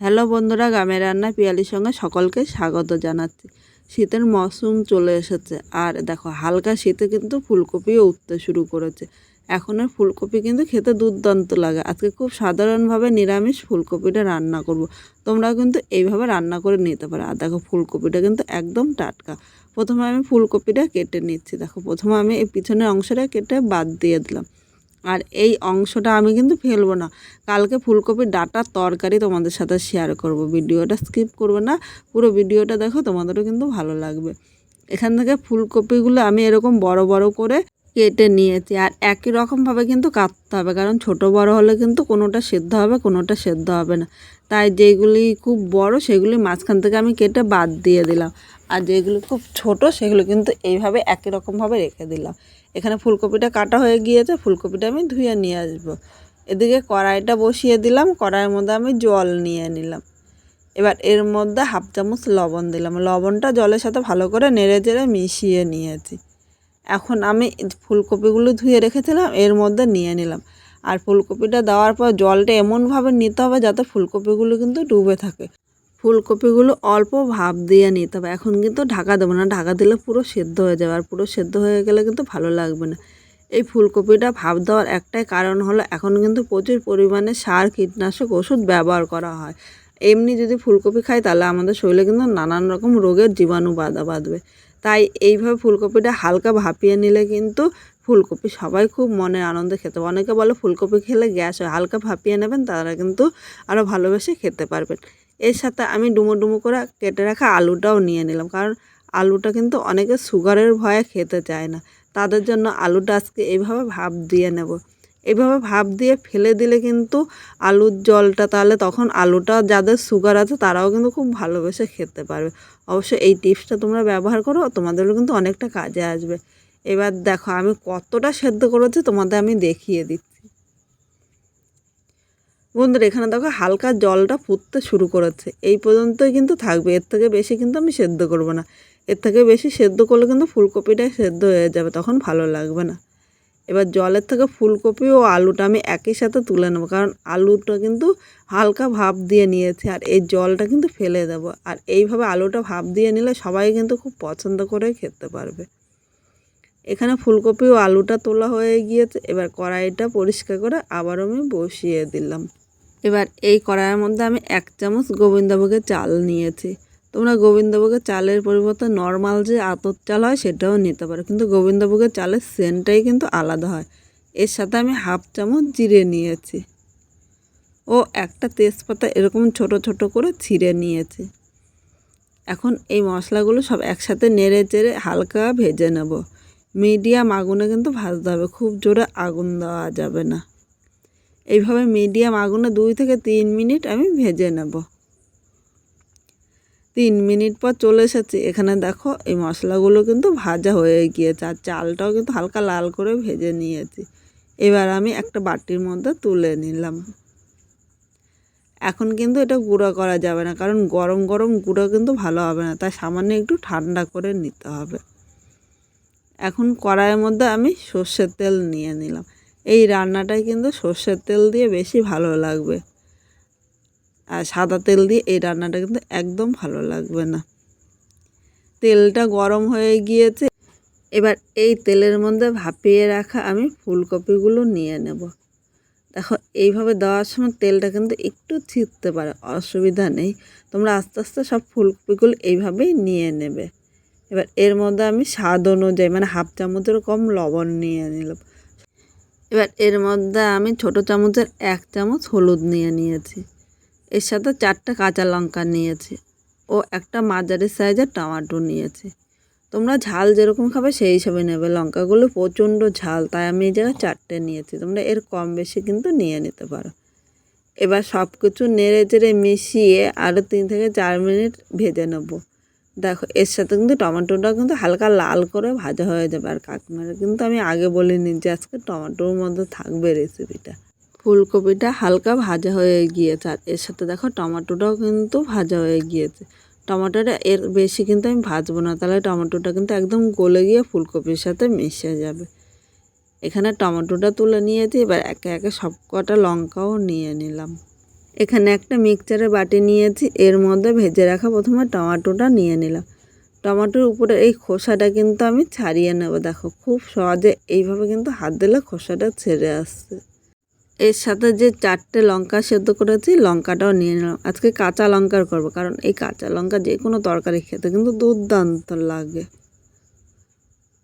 Hello বন্ধুরা, গ্রামের রান্না পিয়ালির সঙ্গে সকলকে স্বাগত জানাচ্ছি। শীতের মৌসুম চলে এসেছে, আর দেখো হালকা শীতে কিন্তু ফুলকপিও উঠতে শুরু করেছে। এখন আর ফুলকপি কিন্তু খেতে দুর্দান্ত লাগে। আজকে খুব সাধারণভাবে নিরামিষ ফুলকপিটা রান্না করব। তোমরা কিন্তু এইভাবে রান্না করে নিতে পারো। আর দেখো ফুলকপিটা কিন্তু একদম টাটকা। প্রথমে আমি ফুলকপিটা কেটে নিচ্ছি। দেখো প্রথমে আমি এই পিছনের অংশটা কেটে বাদ দিয়ে দিলাম। আর এই অংশটা আমি কিন্তু ফেলব না। কালকে ফুলকপির ডাটার তরকারি তোমাদের সাথে শেয়ার করব। ভিডিওটা স্কিপ করবে না। পুরো ভিডিওটা দেখো, তোমাদেরও কিন্তু ভালো লাগবে। এখান থেকে ফুলকপিগুলো আমি এরকম বড় বড় করে কেটে নিয়েছি। আর একই রকমভাবে কিন্তু কাটতে হবে, কারণ ছোট বড় হলে কিন্তু কোনোটা সেদ্ধ হবে, কোনোটা সেদ্ধ হবে না। তাই যেগুলি খুব বড়, সেগুলি মাঝখান থেকে আমি কেটে বাদ দিয়ে দিলাম। আর যেগুলো খুব ছোট, সেগুলো কিন্তু এইভাবে একই রকমভাবে রেখে দিলাম। এখানে ফুলকপিটা কাটা হয়ে গিয়েছে, ফুলকপিটা আমি ধুয়ে নিয়ে আসব। এদিকে কড়াইটা বসিয়ে দিলাম, কড়াইয়ের মধ্যে আমি জল নিয়ে নিলাম। এবার এর মধ্যে হাফ চামচ লবণ দিলাম। লবণটা জলের সাথে ভালো করে নেড়ে চেড়ে মিশিয়ে নিয়েছি। এখন আমি ফুলকপিগুলো ধুয়ে রেখেছিলাম, এর মধ্যে নিয়ে নিলাম। আর ফুলকপিটা দেওয়ার পর জলটা এমনভাবে নিতে হবে যাতে ফুলকপিগুলো কিন্তু ডুবে থাকে। ফুলকপিগুলো অল্প ভাব দিয়ে নিতে হবে। এখন কিন্তু ঢাকা দেবো না। ঢাকা দিলে পুরো সেদ্ধ হয়ে যাবে আর পুরো সেদ্ধ হয়ে গেলে কিন্তু ভালো লাগবে না। এই ফুলকপিটা ভাব দেওয়ার একটাই কারণ হলো এখন কিন্তু প্রচুর পরিমাণে সার, কীটনাশক ওষুধ ব্যবহার করা হয়। এমনি যদি ফুলকপি খাই তাহলে আমাদের শরীরে কিন্তু নানান রকম রোগের জীবাণু বাধা বাঁধবে। তাই এইভাবে ফুলকপিটা হালকা ভাপিয়ে নিলে কিন্তু ফুলকপি সবাই খুব মনের আনন্দে খেতে পারে। অনেকে বলে ফুলকপি খেলে গ্যাস হয়। হালকা ভাপিয়ে নেবেন তারা কিন্তু আরও ভালোবেসে খেতে পারবেন। এর সাথে আমি ডুমো ডুমো করে কেটে রাখা আলুটাও নিয়ে নিলাম। কারণ আলুটা কিন্তু অনেকে সুগারের ভয়ে খেতে চায় না। তাদের জন্য আলুটা আজকে এইভাবে ভাপ দিয়ে নেব। এইভাবে ভাপ দিয়ে ফেলে দিলে কিন্তু আলুর জলটা তাহলে তখন আলুটা যাদের সুগার আছে তারাও কিন্তু খুব ভালোবেসে খেতে পারবে। অবশ্য এই টিপসটা তোমরা ব্যবহার করো, তোমাদেরও কিন্তু অনেকটা কাজে আসবে। এবার দেখো আমি কতটা সেদ্ধ করেছি তোমাদের আমি দেখিয়ে দিচ্ছি। বন্ধুরা, এখানে দেখো হালকা জলটা ফুটতে শুরু করেছে। এই পর্যন্তই কিন্তু থাকবে। এর থেকে বেশি কিন্তু আমি সেদ্ধ করব না। এর থেকে বেশি সেদ্ধ করলে কিন্তু ফুলকপিটাই সেদ্ধ হয়ে যাবে, তখন ভালো লাগবে না। এবার জলের থেকে ফুলকপি ও আলুটা আমি একই সাথে তুলে নেব, কারণ আলুটা কিন্তু হালকা ভাপ দিয়ে নিয়েছে, আর এই জলটা কিন্তু ফেলে দেবো। আর এইভাবে আলুটা ভাপ দিয়ে নিলে সবাই কিন্তু খুব পছন্দ করে খেতে পারবে। এখানে ফুলকপি ও আলুটা তোলা হয়ে গিয়েছে। এবার কড়াইটা পরিষ্কার করে আবার আমি বসিয়ে দিলাম। এবার এই কড়াইয়ের মধ্যে আমি এক চামচ গোবিন্দভোগের চাল নিয়েছি। তোমরা গোবিন্দভোগের চালের পরিবর্তে নর্মাল যে আতর চাল হয় সেটাও নিতে পারো, কিন্তু গোবিন্দভোগের চালের সেন্টটাই কিন্তু আলাদা হয়। এর সাথে আমি হাফ চামচ জিরে নিয়েছি। ও একটা তেজপাতা এরকম ছোট ছোট করে ছিঁড়ে নিয়েছি। এখন এই মশলাগুলো সব একসাথে নেড়ে চেড়ে হালকা ভেজে নেব। মিডিয়াম আগুনে কিন্তু ভাজতে হবে, খুব জোরে আগুন দেওয়া যাবে না। এইভাবে মিডিয়াম আগুনে দুই থেকে তিন মিনিট আমি ভেজে নেব। তিন মিনিট পর চলে এসেছি। এখানে দেখো, এই মশলাগুলো কিন্তু ভাজা হয়ে গিয়েছে আর চালটাও কিন্তু হালকা লাল করে ভেজে নিয়েছি। এবার আমি একটা বাটির মধ্যে তুলে নিলাম। এখন কিন্তু এটা গুঁড়ো করা যাবে না, কারণ গরম গরম গুঁড়ো কিন্তু ভালো হবে না, তাই সামান্য একটু ঠান্ডা করে নিতে হবে। এখন কড়াইয়ের মধ্যে আমি সর্ষের তেল নিয়ে নিলাম। এই রান্নাটাই কিন্তু সর্ষের তেল দিয়ে বেশি ভালো লাগবে। আর সাদা তেল দিয়ে এই রান্নাটা কিন্তু একদম ভালো লাগবে না। তেলটা গরম হয়ে গিয়েছে। এবার এই তেলের মধ্যে ভাপিয়ে রাখা আমি ফুলকপিগুলো নিয়ে নেব। দেখো, এইভাবে দেওয়ার সময় তেলটা কিন্তু একটু ছিটতে পারে, অসুবিধা নেই। তোমরা আস্তে আস্তে সব ফুলকপিগুলো এইভাবেই নিয়ে নেবে। এবার এর মধ্যে আমি স্বাদ অনুযায়ী মানে হাফ চামচের কম লবণ নিয়ে নিলাম। এবার এর মধ্যে আমি ছোট চামচের এক চামচ হলুদ নিয়ে নিয়েছি। এর সাথে চারটে কাঁচা লঙ্কা নিয়েছি ও একটা মাঝারি সাইজের টমাটো নিয়েছি। তোমরা ঝাল যেরকম খাবে সেই হিসাবে নেবে। লঙ্কাগুলো প্রচণ্ড ঝাল, তাই আমি এই জায়গায় চারটে নিয়েছি। তোমরা এর কম বেশি কিন্তু নিয়ে নিতে পারো। এবার সব কিছু নেড়ে চেড়ে মিশিয়ে আরও তিন থেকে চার মিনিট ভেজে নেব। দেখো, এর সাথে কিন্তু টমেটোটা কিন্তু হালকা লাল করে ভাজা হয়ে যাবে আর কাকিমারা কিন্তু আমি আগে বলিনি যে আজকে টমেটোর মধ্যে থাকবে রেসিপিটা ফুলকপিটা হালকা ভাজা হয়ে গিয়েছে আর এর সাথে দেখো, টমেটোটাও কিন্তু ভাজা হয়ে গিয়েছে। টমেটোটা এর বেশি কিন্তু আমি ভাজবো না, তাহলে টমেটোটা কিন্তু একদম গলে গিয়ে ফুলকপির সাথে মিশে যাবে। এখানে টমেটোটা তুলে নিয়েছি, এবার একে একে সব কটা লঙ্কাও নিয়ে নিলাম। এখানে একটা মিক্সচারের বাটি নিয়েছি, এর মধ্যে ভেজে রাখা প্রথমে টমাটোটা নিয়ে নিলাম। টমাটোর উপরে এই খোসাটা কিন্তু আমি ছাড়িয়ে নেব, দেখো খুব সহজে এইভাবে কিন্তু হাত দিলে খোসাটা ছেড়ে আসছে। এর সাথে যে চারটে লঙ্কা সেদ্ধ করেছি, লঙ্কাটাও নিয়ে নিলাম। আজকে কাঁচা লঙ্কার করব, কারণ এই কাঁচা লঙ্কা যে কোনো তরকারি খেতে কিন্তু দুর্দান্ত লাগে।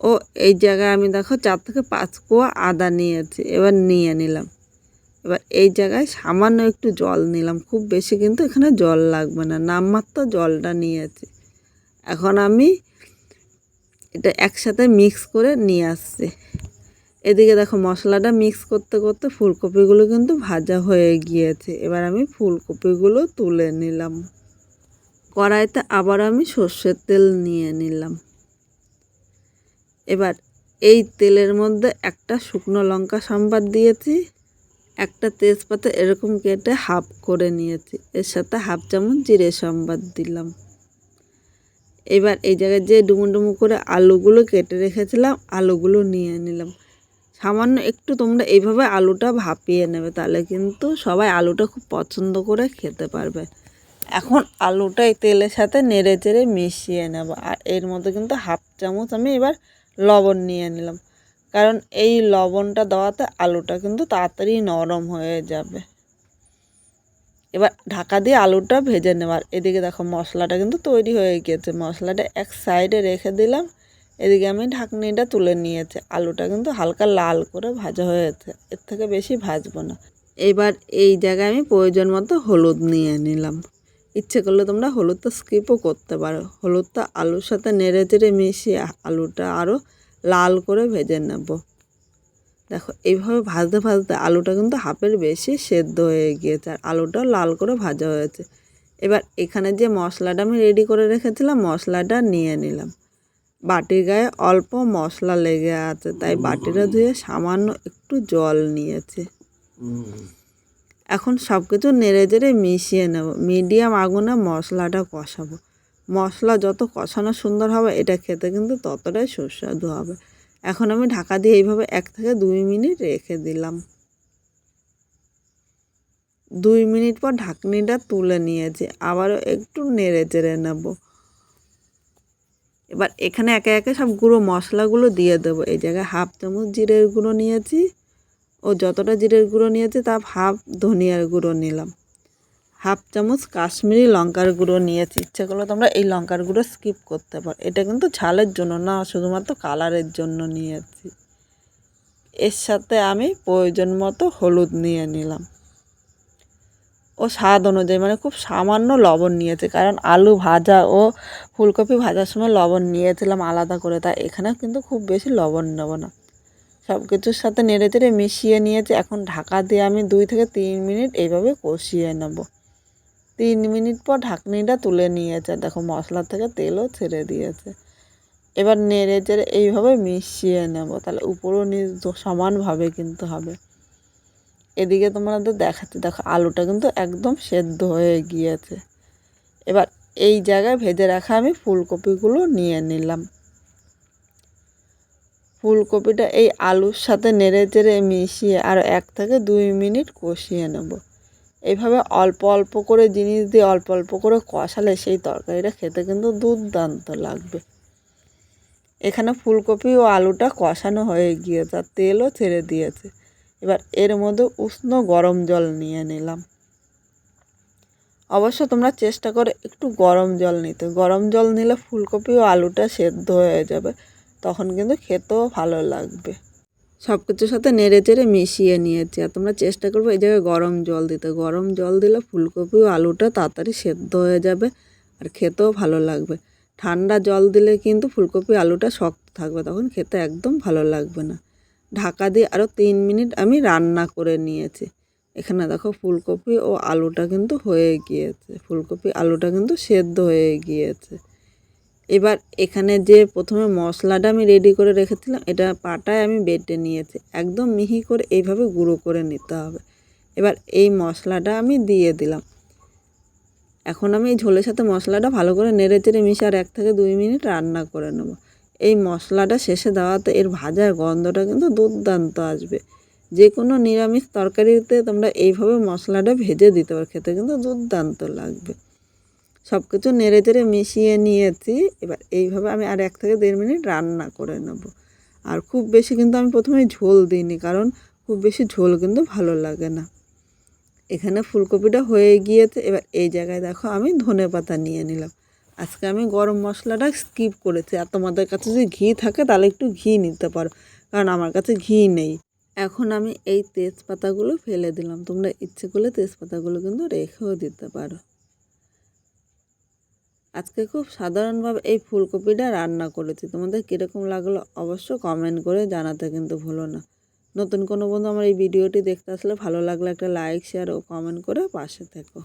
ও, এই জায়গায় আমি দেখো চার থেকে পাঁচ কোয়া আদা নিয়েছি, এবার নিয়ে নিলাম। এবার এই জায়গায় সামান্য একটু জল নিলাম, খুব বেশি কিন্তু এখানে জল লাগবে না, নামমাত্র জলটা নিয়েছি। এখন আমি এটা একসাথে মিক্স করে নিয়ে আসছি। এদিকে দেখো মশলাটা মিক্স করতে করতে ফুলকপিগুলো কিন্তু ভাজা হয়ে গিয়েছে, এবার আমি ফুলকপিগুলো তুলে নিলাম। কড়াইতে আবার আমি সর্ষের তেল নিয়ে নিলাম। এবার এই তেলের মধ্যে একটা শুকনো লঙ্কা সম্বাদ দিয়েছি একটা তেজপাতা এরকম কেটে হাফ করে নিয়েছি। এর সাথে হাফ চামচ জিরে সম্বাদ দিলাম। এবার এই জায়গায় যে ডুমু ডুমু করে আলুগুলো কেটে রেখেছিলাম, আলুগুলো নিয়ে নিলাম। সামান্য একটু তোমরা এইভাবে আলুটা ভাপিয়ে নেবে, তাহলে কিন্তু সবাই আলুটা খুব পছন্দ করে খেতে পারবে। এখন আলুটা এই তেলের সাথে নেড়ে চেড়ে মিশিয়ে নেব। আর এর মধ্যে কিন্তু হাফ চামচ আমি এবার লবণ নিয়ে নিলাম। কারণ এই লবণটা দেওয়াতে আলুটা কিন্তু তাড়াতাড়ি নরম হয়ে যাবে। এবার ঢাকা দিয়ে আলুটা ভেজে নেবার এদিকে দেখো মশলাটা কিন্তু তৈরি হয়ে গিয়েছে। মশলাটা এক সাইডে রেখে দিলাম। এদিকে আমি ঢাকনিটা তুলে নিয়েছি। আলুটা কিন্তু হালকা লাল করে ভাজা হয়েছে। এর থেকে বেশি ভাজবো না। এবার এই জায়গায় আমি প্রয়োজন মতো হলুদ নিয়ে নিলাম। ইচ্ছে করলে তোমরা হলুদটা স্কিপও করতে পারো। হলুদটা আলুর সাথে নেড়ে চেড়ে মিশিয়ে আলুটা আরও লাল করে ভেজে নেব। দেখো, এইভাবে ভাজতে ভাজতে আলুটা কিন্তু হাফের বেশি সেদ্ধ হয়ে গিয়েছে আর আলুটাও লাল করে ভাজা হয়েছে। এবার এখানে যে মশলাটা আমি রেডি করে রেখেছিলাম, মশলাটা নিয়ে নিলাম। বাটির গায়ে অল্প মশলা লেগে আছে, তাই বাটিটা ধুয়ে সামান্য একটু জল নিয়েছে। এখন সব কিছু নেড়ে চেড়ে মিশিয়ে নেব। মিডিয়াম আগুনে মশলাটা কষাবো। মশলা যত কষানো সুন্দর হবে, এটা খেতে কিন্তু ততটাই সুস্বাদু হবে। এখন আমি ঢাকা দিয়ে এইভাবে এক থেকে দুই মিনিট রেখে দিলাম। দুই মিনিট পর ঢাকনিটা তুলে নিয়েছি, আবারও একটু নেড়ে চেড়ে নেব। এবার এখানে একে একে সব গুঁড়ো মশলাগুলো দিয়ে দেবো। এই জায়গায় হাফ চামচ জিরের গুঁড়ো নিয়েছি। ও যতটা জিরের গুঁড়ো নিয়েছি তা হাফ ধনিয়ার গুঁড়ো নিলাম। হাফ চামচ কাশ্মীরি লঙ্কার গুঁড়ো নিয়েছি। ইচ্ছে করলে তোমরা এই লঙ্কার গুঁড়ো স্কিপ করতে পারো। এটা কিন্তু ঝালের জন্য না, শুধুমাত্র কালারের জন্য নিয়েছি। এর সাথে আমি প্রয়োজন মতো হলুদ নিয়ে নিলাম। ও স্বাদ অনুযায়ী মানে খুব সামান্য লবণ নিয়েছে, কারণ আলু ভাজা ও ফুলকপি ভাজার সময় লবণ নিয়েছিলাম আলাদা করে তাই এখানে কিন্তু খুব বেশি লবণ নেব না। সব কিছুর সাথে নেড়ে চেড়ে মিশিয়ে নিয়েছি। এখন ঢাকা দিয়ে আমি দুই থেকে তিন মিনিট এইভাবে কষিয়ে নেব। তিন মিনিট পর ঢাকনিটা তুলে নিয়েছে। দেখো, মশলা থেকে তেলও ছেড়ে দিয়েছে। এবার নেড়ে চেড়ে এইভাবে মিশিয়ে নেব। তাহলে উপরও নিচ সমানভাবে কিন্তু হবে। এদিকে তোমাদের দেখাচ্ছে। দেখো, আলুটা কিন্তু একদম সেদ্ধ হয়ে গিয়েছে। এবার এই জায়গায় ভেজে রাখা আমি ফুলকপিগুলো নিয়ে নিলাম। ফুলকপিটা এই আলুর সাথে নেড়ে চেড়ে মিশিয়ে আর এক থেকে দুই মিনিট কষিয়ে নেব। এইভাবে অল্প অল্প করে জিনিস দিয়ে অল্প অল্প করে কষালে সেই তরকারিটা খেতে কিন্তু দুর্দান্ত লাগবে। এখানে ফুলকপি ও আলুটা কষানো হয়ে গিয়েছে আর তেলও ছেড়ে দিয়েছে। এবার এর মধ্যে উষ্ণ গরম জল নিয়ে নিলাম। অবশ্য তোমরা চেষ্টা করে একটু গরম জল নিতে। গরম জল নিলে ফুলকপি ও আলুটা সেদ্ধ হয়ে যাবে, তখন কিন্তু খেতেও ভালো লাগবে। সব কিছুর সাথে নেড়ে চেড়ে মিশিয়ে নিয়েছি। আর তোমরা চেষ্টা করব এই জায়গায় গরম জল দিতে। গরম জল দিলে ফুলকপি ও আলুটা তাড়াতাড়ি সেদ্ধ হয়ে যাবে আর খেতেও ভালো লাগবে। ঠান্ডা জল দিলে কিন্তু ফুলকপি আলুটা শক্ত থাকবে, তখন খেতে একদম ভালো লাগবে না। ঢাকা দিয়ে আরও তিন মিনিট আমি রান্না করে নিয়েছি। এখানে দেখো ফুলকপি ও আলুটা কিন্তু হয়ে গিয়েছে। ফুলকপি আলুটা কিন্তু সেদ্ধ হয়ে গিয়েছে। এবার এখানে যে প্রথমে মশলাটা আমি রেডি করে রেখেছিলাম, এটা পাটায় আমি বেটে নিয়েছি। একদম মিহি করে এইভাবে গুঁড়ো করে নিতে হবে। এবার এই মশলাটা আমি দিয়ে দিলাম। এখন আমি এই ঝোলের সাথে মশলাটা ভালো করে নেড়ে চেড়ে মিশে আর এক থেকে দুই মিনিট রান্না করে নেব। এই মশলাটা শেষে দেওয়াতে এর ভাজার গন্ধটা কিন্তু দুর্দান্ত আসবে। যে কোনো নিরামিষ তরকারিতে তোমরা এইভাবে মশলাটা ভেজে দিতে পারো, খেতে কিন্তু দুর্দান্ত লাগবে। সব কিছু নেড়ে চেড়ে মিশিয়ে নিয়েছি। এবার এইভাবে আমি আর এক থেকে দেড় মিনিট রান্না করে নেব। আর খুব বেশি কিন্তু আমি প্রথমে ঝোল দিইনি, কারণ খুব বেশি ঝোল কিন্তু ভালো লাগে না। এখানে ফুলকপিটা হয়ে গিয়েছে। এবার এই জায়গায় দেখো আমি ধনে পাতা নিয়ে নিলাম। আজকে আমি গরম মশলাটা স্কিপ করেছি। আর তোমাদের কাছে যদি ঘি থাকে তাহলে একটু ঘি নিতে পারো, কারণ আমার কাছে ঘি নেই। এখন আমি এই তেজপাতাগুলো ফেলে দিলাম। তোমরা ইচ্ছে করলে তেজপাতাগুলো কিন্তু রেখেও দিতে পারো। আজকে খুব সাধারণভাবে এই ফুলকপিটা রান্না করেছি। তোমাদের কীরকম লাগল অবশ্য কমেন্ট করে জানাতে কিন্তু ভুলো না। নতুন কোনো বন্ধু আমার এই ভিডিওটি দেখতে আসলে ভালো লাগলে একটা লাইক শেয়ার ও কমেন্ট করে পাশে থেকো।